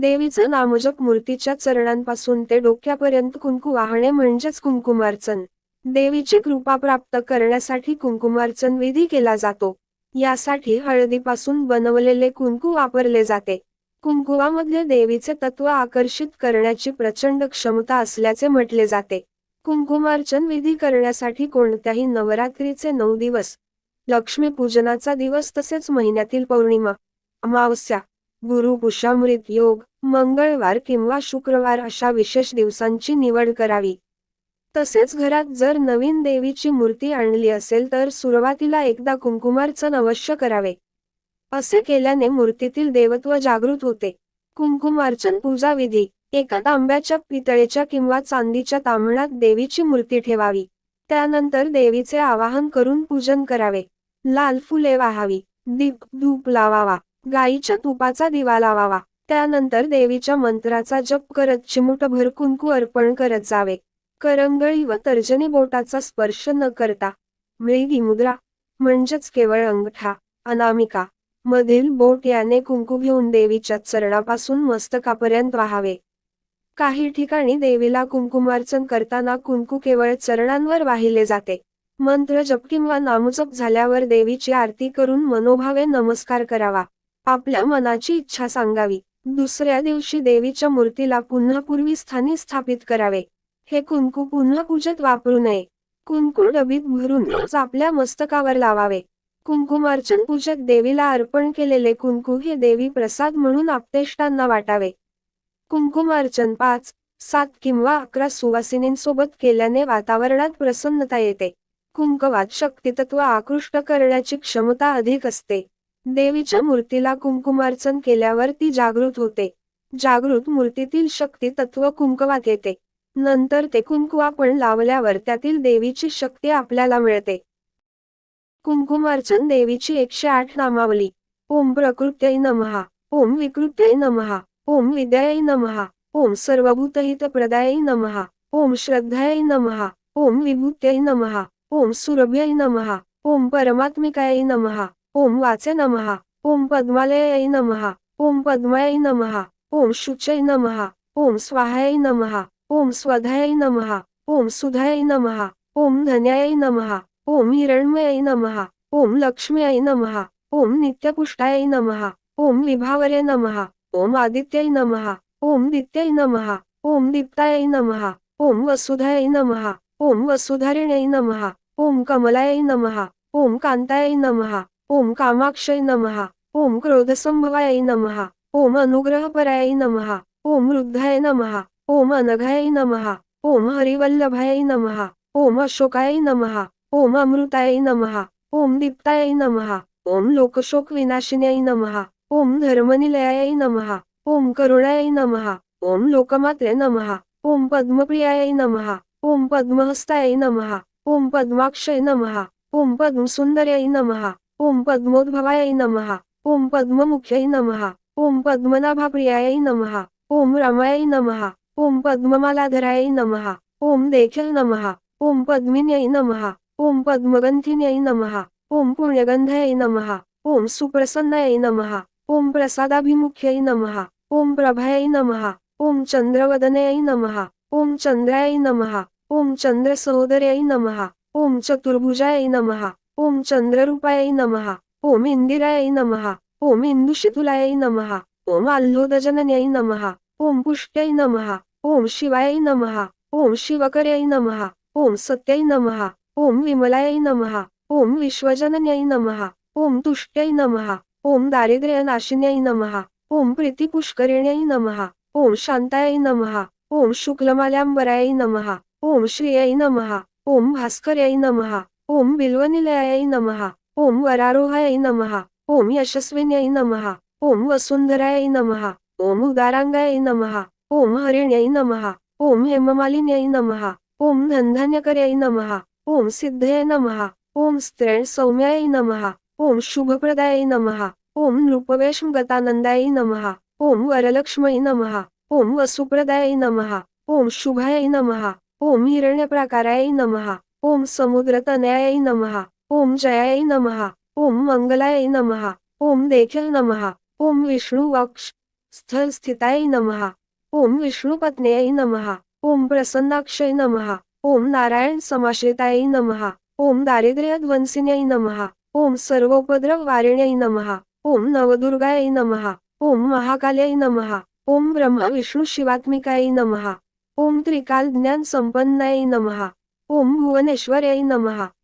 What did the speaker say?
देवीचं नामजप मूर्तीच्या चरणांपासून ते डोक्यापर्यंत कुंकू वाहणे म्हणजेच कुंकुमार्चन. देवीची कृपा प्राप्त करण्यासाठी कुंकुमार्चन विधी केला जातो. यासाठी हळदीपासून बनवलेले कुंकू वापरले जाते. कुंकुवामध्ये देवीचे तत्व आकर्षित करण्याची प्रचंड क्षमता असल्याचे म्हटले जाते. कुंकुमार्चन विधी करण्यासाठी कोणत्याही नवरात्रीचे नऊ दिवस लक्ष्मीपूजनाचा दिवस तसेच महिन्यातील पौर्णिमा अमावस्या गुरु पुषामृत योग मंगळवार किंवा शुक्रवार अशा विशेष दिवसांची निवड करावी. तसेच घरात जर नवीन देवीची मूर्ती आणली असेल तर सुरुवातीला एकदा कुंकुमार्चन अवश्य करावे. असे केल्याने मूर्तीतील देवत्व जागृत होते. कुंकुमार्चन पूजा विधी एका तांब्याच्या पितळेच्या किंवा चांदीच्या तांबणात देवीची मूर्ती ठेवावी. त्यानंतर देवीचे आवाहन करून पूजन करावे. लाल फुले वाहावी. दीप धूप लावावा. गाईच्या तुपाचा दिवा लावावा. त्यानंतर देवीच्या मंत्राचा जप करत चिमुटभर कुंकू अर्पण करत जावे. करंगळी व तर्जनी बोटाचा स्पर्श न करता. मृगी मुद्रा म्हणजेच केवळ अंगठा अनामिका मधील बोट याने कुंकू घेऊन देवीच्या चरणापासून मस्तकापर्यंत वाहावे. काही ठिकाणी देवीला कुंकुमार्चन करताना कुंकू केवळ चरणांवर वाहिले जाते. मंत्र जप किंवा नामजप झाल्यावर देवीची आरती करून मनोभावे नमस्कार करावा. आपल्या मनाची इच्छा सांगावी. दुसऱ्या दिवशी देवीच्या मूर्तीला पुन्हा पूर्वी स्थानी स्थापित करावे. हे कुंकू पुन्हा पूजेत वापरू नये. कुंकू डबीत भरूनच आपल्या मस्तकावर लावावे. कुंकुमार्चन पूजेत देवीला अर्पण केलेले कुंकू हे देवी प्रसाद म्हणून आपतेष्टांना वाटावे. कुंकुमार्चन पाच सात किंवा अकरा सुवासिनींसोबत केल्याने वातावरणात प्रसन्नता येते. कुंकवात शक्तितत्व आकृष्ट करण्याची क्षमता अधिक असते. देवीच्या मूर्तीला कुंकुमार्चन केल्यावर ती जागृत होते. जागृत मूर्तीतील शक्ती तत्व कुंकवात येते. नंतर ते कुंकू लावल्यावर त्यातील देवीची शक्ती आपल्याला मिळते. कुंकुमार्चन देवीची एकशे आठ नामावली. ओम प्रकृत्यै नमहा ओम विकृत्यै नमहा ओम विद्यायै नमहा ओम सर्वभूतहित प्रदायै नमहा ओम श्रद्धायै नमहा ओम विभूत्यै नमहा ओम सुरभ्यै नमहा ओम परमात्मिकायै नमहा ओम वाचे नमहा ओम पद्मालयै नमहा ओम पद्मायै नमहा ओम शुचै नमहा ओम स्वाहायै नमहा ओम स्वधायै नमहा ओम सुधायै नमहा ओम धन्यायै नमहा ओम हिरण्मयै नमहा ओम लक्ष्म्याय नमहा ओम नित्यपुष्टायै नमहा ओम विभावरे नमहा ओम आदित्यै नमहा ओम दित्यै नमहा ओम दीप्तायै नमहा ओम वसुधायै नमहा ओम वसुधारिण्यै नमहा ओम कमलायै नमहा ओम कांताय नमहा ओम कामाक्षय नमहा ओम क्रोधसंभवाय नमहा ओम अनुग्रहपरायै नमहा ओम रुद्धाय नमहा ओम अनघाय नमहा ओम हरिवल्लभाय नमहा ओम अशोकाय नमहा ओम अमृताय नमहा ओम दीप्ताय नमहा ओम लोकशोक विनाशिन्याय नमहा ओम धर्मनिलयाय नमहा ओम करुणाय नमहा ओम लोकमात्रे नमहा ओम पद्मप्रियाय नमहा ओम पद्महस्ताय नमहा ओम पद्माक्षय नमहा ओम पद्मसुंदर्याय नमहा ओम पद्मोद्भवाय नमहा ओम पद्ममुख्यै नमहा ओम पद्मनाभाप्रियाय नमहा ओम रमाय नमहा ओम पद्ममालाधराय नमहा ओम देखील नमहा ओम पद्मिन्यै नमहा ओम पद्मगंधिन्यै नमहा ओम पुण्यगंधाय नमहा ओम सुप्रसन्नाय नमहा ओम प्रसादाभिमुख्यै नमहा ओम प्रभायै नमहा ओम चंद्रवदनयै नमहा ओम चंद्राय नमहा ओम चंद्रसहोदर्यै नमहा ओम चतुर्भुजाय नमहा ओम चंद्ररूपाय नमहा ओम इंदिराय नमहा ओम इंदुशितुलाय नमहा ओम आल्होदजनन्यै नमहा ओम पुष्ट्यै नमहा ओम शिवाय नमहा ओम शिवकर्यै नमहा ओम सत्यै नमहा ओम विमलाय नमहा ओम विश्वजनन्याय नमहा ओम तुष्ट्यै नमहा ओम दारिद्र्यनाशिन्यै नमहा ओम प्रीतिपुष्करिण्यै नमहा ओम शांताय नमहा ओम शुक्लमाल्याम्बराय नमहा ओम श्रियाय नमहा ओम भास्कर्याय नमहा ओम बिल्वनिलयाय नमहा ओम वरारोहाय नमहा ओम यशस्विन्याय नमहा ओम वसुंधराय नमहा ओम उदारांगाय नमहा ओम हरिण्याय नमहा ओम हेममालिन्याय नमहा ओम धनधान्यकर्याय नमहा ओम सिद्धये नमहा ओम स्त्रेण सौम्याय नमहा ओम शुभप्रदाय नमहा ओम नृपवेशम गतानंदाय नमहा ओम वरलक्ष्मयी नमहा ओम वसुप्रदाय नमहा ओम शुभाय नमहा ओम हिरण्यप्राकाराय नमहा ओम समुद्रतनयाय नमहा ओम जयाय नमहा ओम मंगलाय नमहा ओम देखील नमहा ओम विष्णू वक्ष स्थलस्थिताय नमः ओम विष्णुपत्न्यै नमः ओम प्रसन्नाक्षय नमः ओम नारायण समाश्रिताय नमहा ओम दारिद्र्यध्वंसिन्यै नमः ओम सर्वोपद्रव वारिण्याय नमः ओम नवदुर्गाय नमः ओम महाकाल्याय नमः ओम ब्रह्म विष्णू शिवात्मिकाय नमः ओम त्रिकाल ज्ञान संपन्नाय नमः وم ونشور نمها